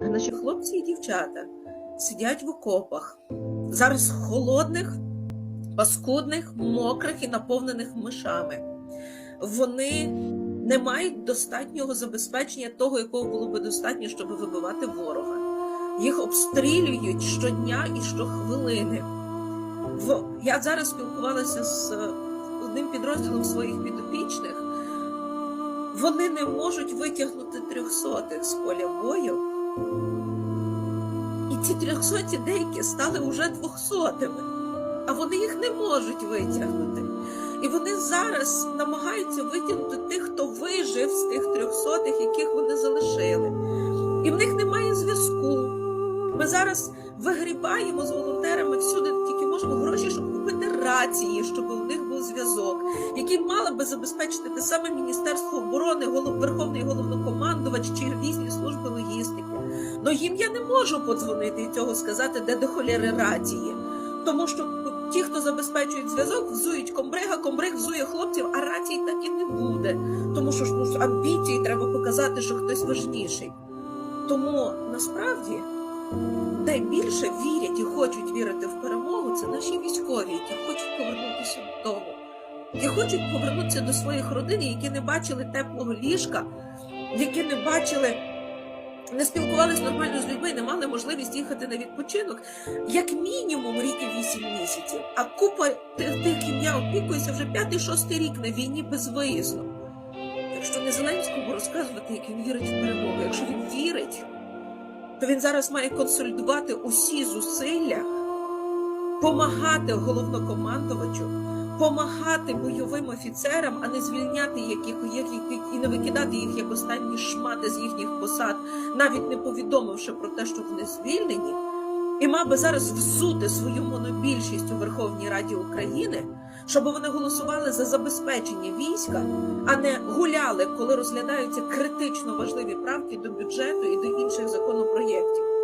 Наші хлопці і дівчата сидять в окопах, зараз холодних, паскудних, мокрих і наповнених мишами. Вони не мають достатнього забезпечення того, якого було би достатньо, щоб вибивати ворога. Їх обстрілюють щодня і щохвилини. Я зараз спілкувалася з е, одним підрозділом своїх підопічних. Вони не можуть витягнути трьохсотих з поля бою. І ці трьохсоті деякі стали вже двохсотими, а вони їх не можуть витягнути. І вони зараз намагаються витягнути тих, хто вижив з тих трьохсотих, яких вони залишили. І в них немає зв'язку. Ми зараз вигрібаємо з волонтерами всюди, тільки можемо гроші, щоб купити рації, щоб у них був зв'язок, який мало би забезпечити те саме Міністерство оборони, Верховний головнокомандувач чи різні служби логістики. Ну їм я не можу подзвонити і цього сказати, де до холєри рації. Тому що ті, хто забезпечують зв'язок, взують комбрига, комбриг взує хлопців, а рацій так і не буде. Тому що ж ну, амбіції треба показати, що хтось важніший. Тому насправді найбільше вірять і хочуть вірити в перемогу це наші військові, які хочуть повернутися додому, які хочуть повернутися до своїх родин, які не бачили теплого ліжка, які не бачили. Не спілкувалися нормально з людьми, не мали можливість їхати на відпочинок як мінімум рік і вісім місяців. А купа тих, тих ким я опікуюся вже п'ятий-шостий рік на війні без виїзду. Так що не Зеленському розказувати, як він вірить в перемогу. Якщо він вірить, то він зараз має консолідувати усі зусилля, помагати головнокомандувачу, помагати бойовим офіцерам, а не звільняти їх і не викидати їх як останні шмати з їхніх посад, навіть не повідомивши про те, що вони звільнені. І мав би зараз взути свою монобільшість у Верховній Раді України, щоб вони голосували за забезпечення війська, а не гуляли, коли розглядаються критично важливі правки до бюджету і до інших законопроєктів.